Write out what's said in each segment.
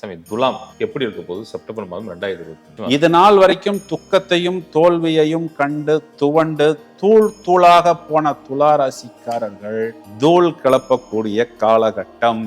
சாமி துலாம் எப்படி இருக்க போகுது? செப்டம்பர் மாதம் ரெண்டாயிரத்தி இருபத்தி இது நாள் வரைக்கும் துக்கத்தையும் தோல்வியையும் கண்டு துவண்டு தூள் தூளாக போன துளாராசிக்காரர்கள் தூள் கிளப்பக்கூடிய காலகட்டம்.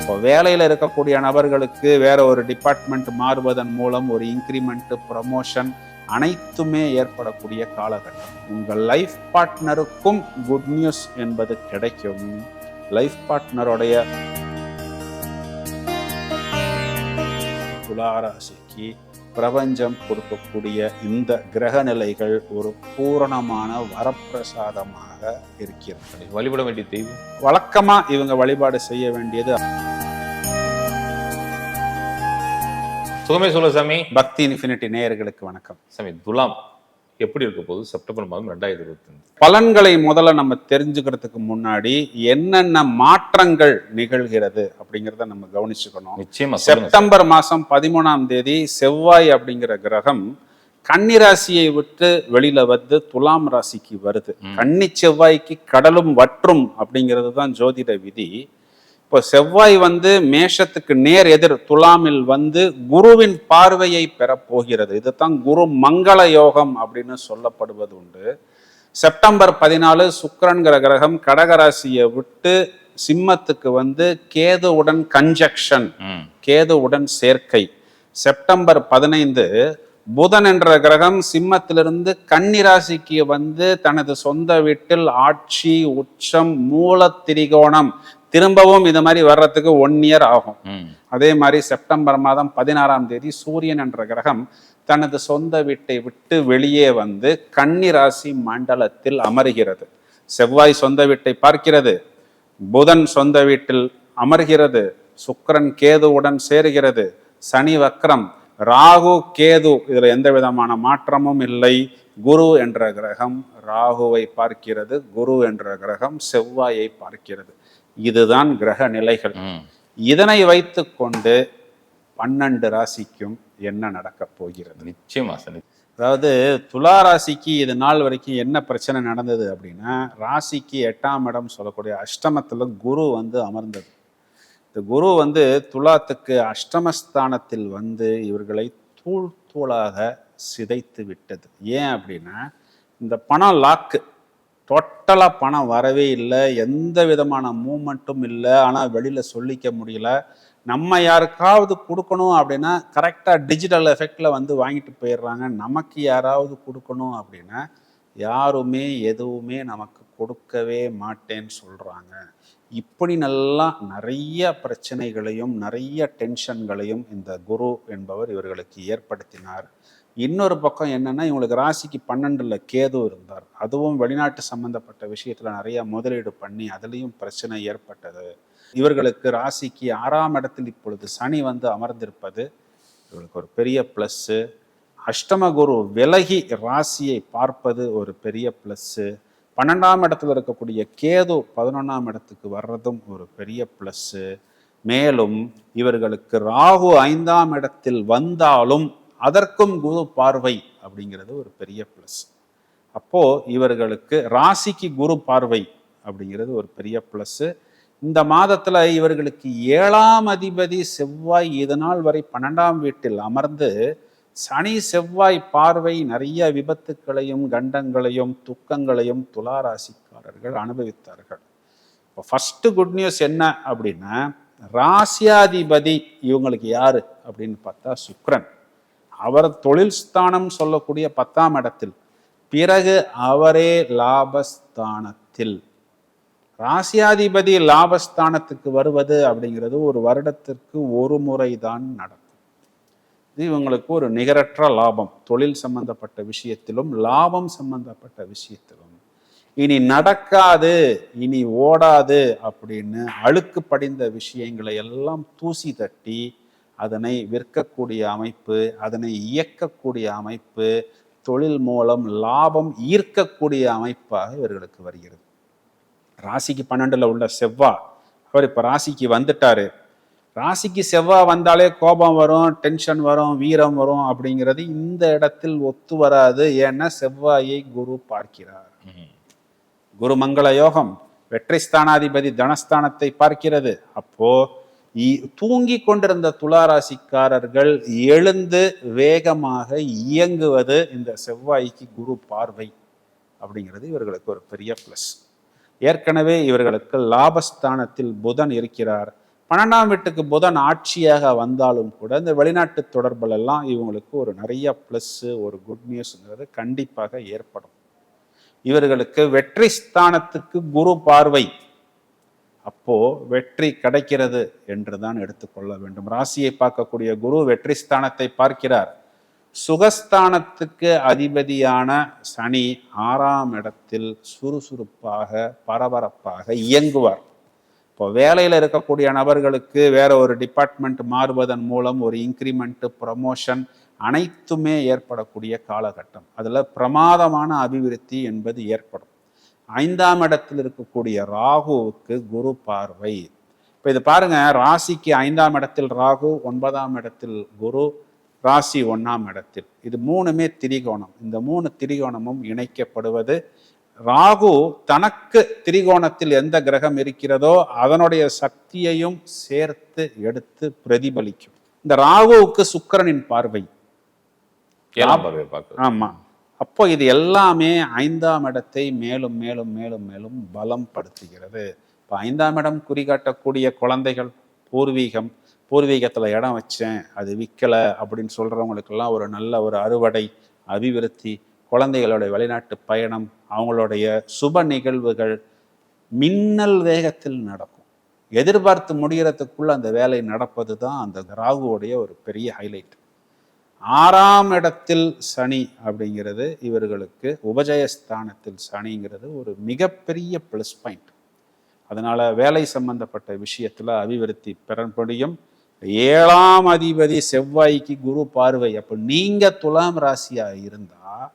இப்போ வேலையில் இருக்கக்கூடிய நபர்களுக்கு வேற ஒரு டிபார்ட்மெண்ட் மாறுவதன் மூலம் ஒரு இன்க்ரிமெண்ட் ப்ரமோஷன் அனைத்துமே ஏற்படக்கூடிய காலகட்டம். உங்கள் லைஃப் பார்ட்னருக்கும் குட் நியூஸ் என்பது கிடைக்கும். லைஃப் பார்ட்னருடைய துளாராசிக்கு பிரபஞ்சம் கொடுக்கக்கூடிய இந்த கிரக நிலைகள் ஒரு பூரணமான வரப்பிரசாதமாக இருக்கிறது. வழிபட வேண்டிய தெய்வம். வழக்கமா இவங்க வழிபாடு செய்ய வேண்டியது சுகமே சொல்ல சாமி. பக்தி இன்ஃபினிட்டி நேயர்களுக்கு வணக்கம். சாமி துலாம். எப்படி இருக்க போகுது? செப்டம்பர் மாதம் ரெண்டாயிரத்தி இருபத்தி பலன்களை முதல்ல நம்ம தெரிஞ்சுக்கிறதுக்கு முன்னாடி என்னென்ன மாற்றங்கள் நிகழ்கிறது அப்படிங்கிறத நம்ம கவனிச்சுக்கணும். நிச்சயமா செப்டம்பர் மாசம் பதிமூணாம் தேதி செவ்வாய் அப்படிங்கிற கிரகம் கன்னி ராசியை விட்டு வெளியில வந்து துலாம் ராசிக்கு வருது. கன்னி செவ்வாய்க்கு கடலும் வற்றும் அப்படிங்கிறது தான் ஜோதிட விதி. இப்போ செவ்வாய் வந்து மேஷத்துக்கு நேர் எதிர் துலாமில் வந்து குருவின் பார்வையை பெறப் போகிறது. இதுதான் குரு மங்கள யோகம் அப்படின்னு சொல்லப்படுவது உண்டு. செப்டம்பர் பதினாலு சுக்கிரன்கிற கிரகம் கடகராசியை விட்டு சிம்மத்துக்கு வந்து கேதுவுடன் கன்ஜக்ஷன் கேதுவுடன் சேர்க்கை. செப்டம்பர் பதினைந்து புதன் என்ற கிரகம் சிம்மத்திலிருந்து கன்னிராசிக்கு வந்து தனது சொந்த வீட்டில் ஆட்சி உச்சம் மூல திரிகோணம் திரும்பவும் இது மாதிரி வர்றதுக்கு ஒன் இயர் ஆகும். அதே மாதிரி செப்டம்பர் மாதம் பதினாறாம் தேதி சூரியன் என்ற கிரகம் தனது சொந்த வீட்டை விட்டு வெளியே வந்து கன்னி ராசி மண்டலத்தில் அமருகிறது. செவ்வாய் சொந்த வீட்டை பார்க்கிறது. புதன் சொந்த வீட்டில் அமர்கிறது. சுக்கிரன் கேதுவுடன் சேருகிறது. சனி வக்ரம் ராகு கேது இதுல எந்த விதமான மாற்றமும் இல்லை. குரு என்ற கிரகம் ராகுவை பார்க்கிறது. குரு என்ற கிரகம் செவ்வாயை பார்க்கிறது. இதுதான் கிரக நிலைகள். இதனை வைத்துக்கொண்டு பன்னெண்டு ராசிக்கும் என்ன நடக்கப் போகிறது? நிச்சயமா அதாவது துலா ராசிக்கு இது நாள் வரைக்கும் என்ன பிரச்சனை நடந்தது அப்படின்னா ராசிக்கு எட்டாம் இடம் சொல்லக்கூடிய அஷ்டமத்துல குரு வந்து அமர்ந்தது. இந்த குரு வந்து துலாத்துக்கு அஷ்டமஸ்தானத்தில் வந்து இவர்களை தூள் தூளாக சிதைத்து விட்டது. ஏன் அப்படின்னா இந்த பணம் லாக்கு டோட்டலாக பணம் வரவே இல்லை எந்த விதமான மூமெண்ட்டும் இல்லை. ஆனால் வெளியில் சொல்லிக்க முடியல. நம்ம யாருக்காவது கொடுக்கணும் அப்படின்னா கரெக்டாக டிஜிட்டல் எஃபெக்டில் வந்து வாங்கிட்டு போயிடுறாங்க. நமக்கு யாராவது கொடுக்கணும் அப்படின்னா யாருமே எதுவுமே நமக்கு கொடுக்கவே மாட்டேன்னு சொல்கிறாங்க இப்படி நல்லா நிறைய பிரச்சனைகளையும் நிறைய டென்ஷன்களையும் இந்த குரு என்பவர் இவர்களுக்கு ஏற்படுத்தினார். இன்னொரு பக்கம் என்னன்னா இவங்களுக்கு ராசிக்கு பன்னெண்டுல கேது இருந்தார். அதுவும் வெளிநாட்டு சம்பந்தப்பட்ட விஷயத்துல நிறைய முதலீடு பண்ணி அதுலேயும் பிரச்சனை ஏற்பட்டது. இவர்களுக்கு ராசிக்கு ஆறாம் இடத்தில் இப்பொழுது சனி வந்து அமர்ந்திருப்பது இவர்களுக்கு ஒரு பெரிய ப்ளஸ்ஸு அஷ்டம குரு விலகி ராசியை பார்ப்பது ஒரு பெரிய ப்ளஸ்ஸு பன்னெண்டாம் இடத்துல இருக்கக்கூடிய கேது பதினொன்றாம் இடத்துக்கு வர்றதும் ஒரு பெரிய ப்ளஸ்ஸு மேலும் இவர்களுக்கு ராகு ஐந்தாம் இடத்தில் வந்தாலும் அதற்கும் குரு பார்வை அப்படிங்கிறது ஒரு பெரிய ப்ளஸ் அப்போ இவர்களுக்கு ராசிக்கு குரு பார்வை அப்படிங்கிறது ஒரு பெரிய ப்ளஸ்ஸு இந்த மாதத்துல இவர்களுக்கு ஏழாம் அதிபதி செவ்வாய் இதனால் வரை பன்னெண்டாம் வீட்டில் அமர்ந்து சனி செவ்வாய் பார்வை நிறைய விபத்துக்களையும் கண்டங்களையும் துக்கங்களையும் துளாராசிக்காரர்கள் அனுபவித்தார்கள். இப்போ ஃபஸ்ட்டு குட் நியூஸ் என்ன அப்படின்னா ராசியாதிபதி இவங்களுக்கு யாரு அப்படின்னு பார்த்தா சுக்ரன். அவர் தொழில் ஸ்தானம் சொல்லக்கூடிய பத்தாம் இடத்தில் பிறகு அவரே லாபஸ்தானத்தில். ராசியாதிபதி லாபஸ்தானத்துக்கு வருவது அப்படிங்கிறது ஒரு வருடத்திற்கு ஒரு முறை தான் நடக்கும். இது இவங்களுக்கு ஒரு நிகரற்ற லாபம். தொழில் சம்பந்தப்பட்ட விஷயத்திலும் லாபம் சம்பந்தப்பட்ட விஷயத்திலும். இனி நடக்காது இனி ஓடாது அப்படின்னு அழுக்கு படிந்த விஷயங்களை எல்லாம் தூசி தட்டி அதனை விற்கக்கூடிய அமைப்பு அதனை இயக்கக்கூடிய அமைப்பு தொழில் மூலம் லாபம் ஈர்க்கக்கூடிய அமைப்பாக இவர்களுக்கு வருகிறது. ராசிக்கு பன்னெண்டுல உள்ள செவ்வா அவர் இப்ப ராசிக்கு வந்துட்டாரு. ராசிக்கு செவ்வா வந்தாலே கோபம் வரும் டென்ஷன் வரும் வீரம் வரும் அப்படிங்கிறது இந்த இடத்தில் ஒத்து வராது. ஏன்னா செவ்வாயை குரு பார்க்கிறார். குரு மங்கள யோகம் வெற்றி ஸ்தானாதிபதி தனஸ்தானத்தை பார்க்கிறது. அப்போ தூங்கி கொண்டிருந்த துளாராசிக்காரர்கள் எழுந்து வேகமாக இயங்குவது இந்த செவ்வாய்க்கு குரு பார்வை அப்படிங்கிறது இவர்களுக்கு ஒரு பெரிய ப்ளஸ் ஏற்கனவே இவர்களுக்கு லாபஸ்தானத்தில் புதன் இருக்கிறார். பன்னெண்டாம் வீட்டுக்கு புதன் ஆட்சியாக வந்தாலும் கூட இந்த வெளிநாட்டு தொடர்புலெல்லாம் இவங்களுக்கு ஒரு நிறைய ப்ளஸ்ஸு ஒரு குட் நியூஸ்ங்கிறது கண்டிப்பாக ஏற்படும். இவர்களுக்கு வெற்றி ஸ்தானத்துக்கு குரு பார்வை. அப்போ வெற்றி கிடைக்கிறது என்று தான் எடுத்துக்கொள்ள வேண்டும். ராசியை பார்க்கக்கூடிய குரு வெற்றி ஸ்தானத்தை பார்க்கிறார். சுகஸ்தானத்துக்கு அதிபதியான சனி ஆறாம் இடத்தில் சுறுசுறுப்பாக பரபரப்பாக இயங்குவார். இப்போ வேலையில் இருக்கக்கூடிய நபர்களுக்கு வேற ஒரு டிபார்ட்மெண்ட் மாறுவதன் மூலம் ஒரு இன்க்ரிமெண்ட்டு ப்ரமோஷன் அனைத்துமே ஏற்படக்கூடிய காலகட்டம். அதில் பிரமாதமான அபிவிருத்தி என்பது ஏற்படும். ஐந்தாம் இடத்தில் இருக்கக்கூடிய ராகுவுக்கு குரு பார்வை. இப்போ இது பாருங்க ராசிக்கு ஐந்தாம் இடத்தில் ராகு ஒன்பதாம் இடத்தில் குரு ராசி ஒண்ணாம் இடத்தில். இது மூணுமே திரிகோணம். இந்த மூணு திரிகோணமும் இணைக்கப்படுவது. ராகு தனக்கு திரிகோணத்தில் எந்த கிரகம் இருக்கிறதோ அதனுடைய சக்தியையும் சேர்த்து எடுத்து பிரதிபலிக்கும். இந்த ராகுவுக்கு சுக்கிரனின் பார்வை. ஆமா. அப்போ இது எல்லாமே ஐந்தாம் இடத்தை மேலும் மேலும் மேலும் மேலும் பலம் படுத்துகிறது இப்போ ஐந்தாம் இடம் குறிகாட்டக்கூடிய குழந்தைகள் பூர்வீகம் பூர்வீகத்தில் இடம் வச்சேன் அது விற்கல அப்படின்னு சொல்கிறவங்களுக்கெல்லாம் ஒரு நல்ல ஒரு அறுவடை அபிவிருத்தி குழந்தைகளுடைய வெளிநாட்டு பயணம் அவங்களுடைய சுப நிகழ்வுகள் மின்னல் வேகத்தில் நடக்கும். எதிர்பார்த்து முடிகிறதுக்குள்ள அந்த வேலை நடப்பது தான் அந்த ராகுவோடைய ஒரு பெரிய ஹைலைட் ஆறாம் இடத்தில் சனி அப்படிங்கிறது இவர்களுக்கு உபஜயஸ்தானத்தில் சனிங்கிறது ஒரு மிகப்பெரிய ப்ளஸ் பாயிண்ட் அதனால் வேலை சம்பந்தப்பட்ட விஷயத்தில் அபிவிருத்தி பெற முடியும் ஏழாம் அதிபதி செவ்வாய்க்கு குரு பார்வை. அப்போ நீங்கள் துலாம் ராசியாக இருந்தால்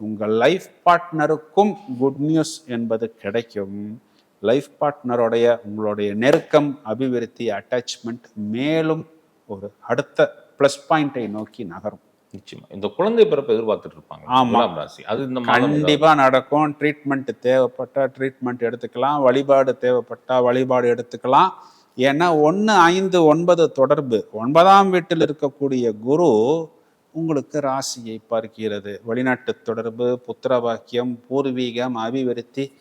உங்கள் லைஃப் பார்ட்னருக்கும் குட் நியூஸ் என்பது கிடைக்கும். லைஃப் பார்ட்னருடைய உங்களுடைய நெருக்கம் அபிவிருத்தி அட்டாச்மெண்ட் மேலும் ஒரு அடுத்த ப்ளஸ் பாயிண்டை நோக்கி நகரும். நிச்சயமா. இந்த குழந்தை பிறப்பு எதிர்பார்த்துட்டு இருப்பாங்க. ஆமா. துலாம் ராசி. அது இந்த மாதம் ஏதாவது- கண்டிப்பா நடக்கும். ட்ரீட்மெண்ட் தேவைப்பட்டா ட்ரீட்மெண்ட் எடுத்துக்கலாம். வழிபாடு தேவைப்பட்டா வழிபாடு எடுத்துக்கலாம். ஏன்னா ஒன்று ஐந்து ஒன்பது தொடர்பு. ஒன்பதாம் வீட்டில் இருக்கக்கூடிய குரு உங்களுக்கு ராசியை பார்க்கிறது. வெளிநாட்டு தொடர்பு புத்திரபாக்கியம் பூர்வீகம் அபிவிருத்தி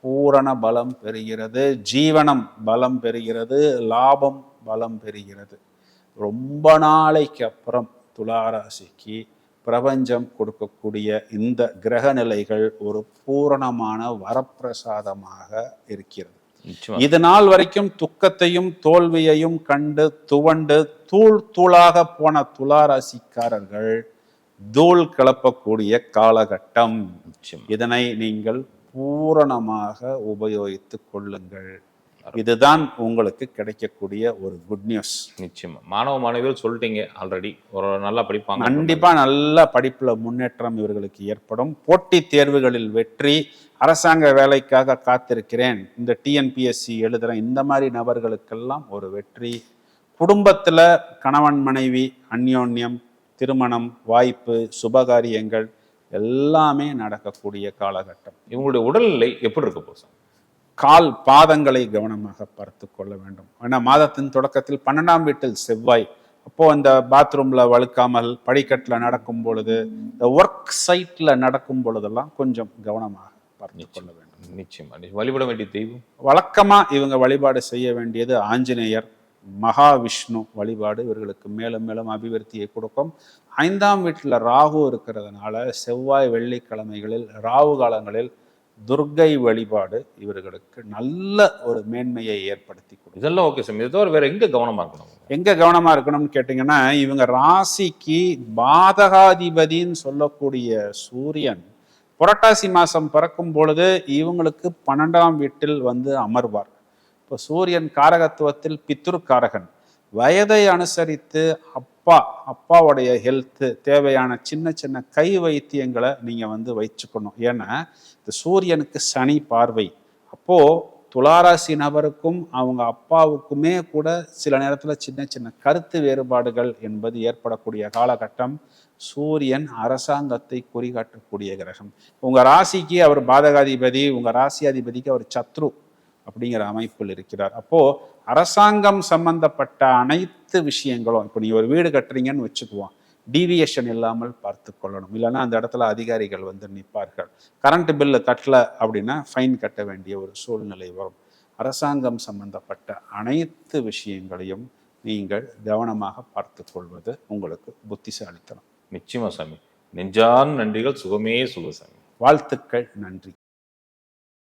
பூரண பலம் பெறுகிறது. ஜீவனம் பலம் பெறுகிறது. லாபம் பலம் பெறுகிறது. ரொம்ப நாளைக்கு அப்புறம் துளாராசிக்கு பிரபஞ்சம் கொடுக்கக்கூடிய இந்த கிரக நிலைகள் ஒரு பூரணமான வரப்பிரசாதமாக இருக்கிறது. இது நாள் வரைக்கும் துக்கத்தையும் தோல்வியையும் கண்டு துவண்டு தூள் தூளாக போன துளாராசிக்காரர்கள் தூள் கிளப்பக்கூடிய காலகட்டம். இதனை நீங்கள் பூரணமாக உபயோகித்துக் கொள்ளுங்கள். இதுதான் உங்களுக்கு கிடைக்கக்கூடிய ஒரு குட் நியூஸ் நிச்சயமா. மாணவ மாணவிகள் சொல்லிட்டீங்க ஆல்ரெடி ஒரு நல்லா படிப்பாங்க. கண்டிப்பா நல்ல படிப்புல முன்னேற்றம் இவர்களுக்கு ஏற்படும். போட்டித் தேர்வுகளில் வெற்றி அரசாங்க வேலைக்காக காத்திருக்கிறேன். இந்த டிஎன்பிஎஸ்சி எழுதுறேன் இந்த மாதிரி நபர்களுக்கெல்லாம் ஒரு வெற்றி. குடும்பத்துல கணவன் மனைவி அந்யோன்யம் திருமணம் வாய்ப்பு சுபகாரியங்கள் எல்லாமே நடக்கக்கூடிய காலகட்டம். இவங்களுடைய உடல்நிலை எப்படி இருக்க போகுது கால் பாதங்களை கவனமாக பார்த்து கொள்ள வேண்டும். ஏன்னா மாதத்தின் தொடக்கத்தில் பன்னெண்டாம் வீட்டில் செவ்வாய். அப்போ அந்த பாத்ரூம்ல வழுக்காமல் படிக்கட்டுல நடக்கும் பொழுது இந்த ஒர்க் சைட்ல நடக்கும் பொழுதெல்லாம் கொஞ்சம் கவனமாக பார்த்து கொள்ள வேண்டும். நிச்சயமா. நிச்சயமா. வழிபட வேண்டிய தெய்வம். வழக்கமா இவங்க வழிபாடு செய்ய வேண்டியது ஆஞ்சநேயர் மகாவிஷ்ணு வழிபாடு. இவர்களுக்கு மேலும் மேலும் அபிவிருத்தியை கொடுக்கும். ஐந்தாம் வீட்டில் ராகு இருக்கிறதுனால செவ்வாய் வெள்ளிக்கிழமைகளில் ராகு காலங்களில் துர்க்கை வழிபாடு இவர்களுக்கு நல்ல ஒரு மேன்மையை ஏற்படுத்தி கொடுக்கும். இதெல்லாம் ஓகே சார் இதை தவிர வேற எங்க கவனமா இருக்கணும்? எங்க கவனமா இருக்கணும்னு கேட்டிங்கன்னா இவங்க ராசிக்கு பாதகாதிபதின்னு சொல்லக்கூடிய சூரியன் புரட்டாசி மாசம் பிறக்கும் பொழுது இவங்களுக்கு பன்னெண்டாம் வீட்டில் வந்து அமர்வார். இப்போ சூரியன் காரகத்துவத்தில் பித்ருக்காரகன். வயதை அனுசரித்து அப்பா அப்பாவுடைய ஹெல்த்து தேவையான சின்ன சின்ன கை வைத்தியங்களை நீங்கள் வந்து வச்சுக்கணும். ஏன்னா இந்த சூரியனுக்கு சனி பார்வை. அப்போது துளாராசி நபருக்கும் அவங்க அப்பாவுக்குமே கூட சில நேரத்தில் சின்ன சின்ன கருத்து வேறுபாடுகள் என்பது ஏற்படக்கூடிய காலகட்டம். சூரியன் அரசாங்கத்தை குறிகாட்டக்கூடிய கிரகம். உங்கள் ராசிக்கு அவர் பாதகாதிபதி உங்கள் ராசி அதிபதிக்கு அவர் சத்ரு. அப்படிங்கிற அமைப்பில் இருக்கிறார். அப்போ அரசாங்கம் சம்பந்தப்பட்ட அனைத்து விஷயங்களும் இப்போ நீ ஒரு வீடு கட்டுறீங்கன்னு வச்சுக்குவோம். டீவியேஷன் இல்லாமல் பார்த்து கொள்ளணும். இல்லைன்னா அந்த இடத்துல அதிகாரிகள் வந்து நிற்பார்கள். கரண்ட் பில்லு கட்டல அப்படின்னா ஃபைன் கட்ட வேண்டிய ஒரு சூழ்நிலை வரும். அரசாங்கம் சம்பந்தப்பட்ட அனைத்து விஷயங்களையும் நீங்கள் கவனமாக பார்த்து கொள்வது உங்களுக்கு புத்திசாலித்தனம். நிச்சயமா சாமி. நெஞ்சான் நன்றிகள் சுகமே சுக சாமி வாழ்த்துக்கள் நன்றி.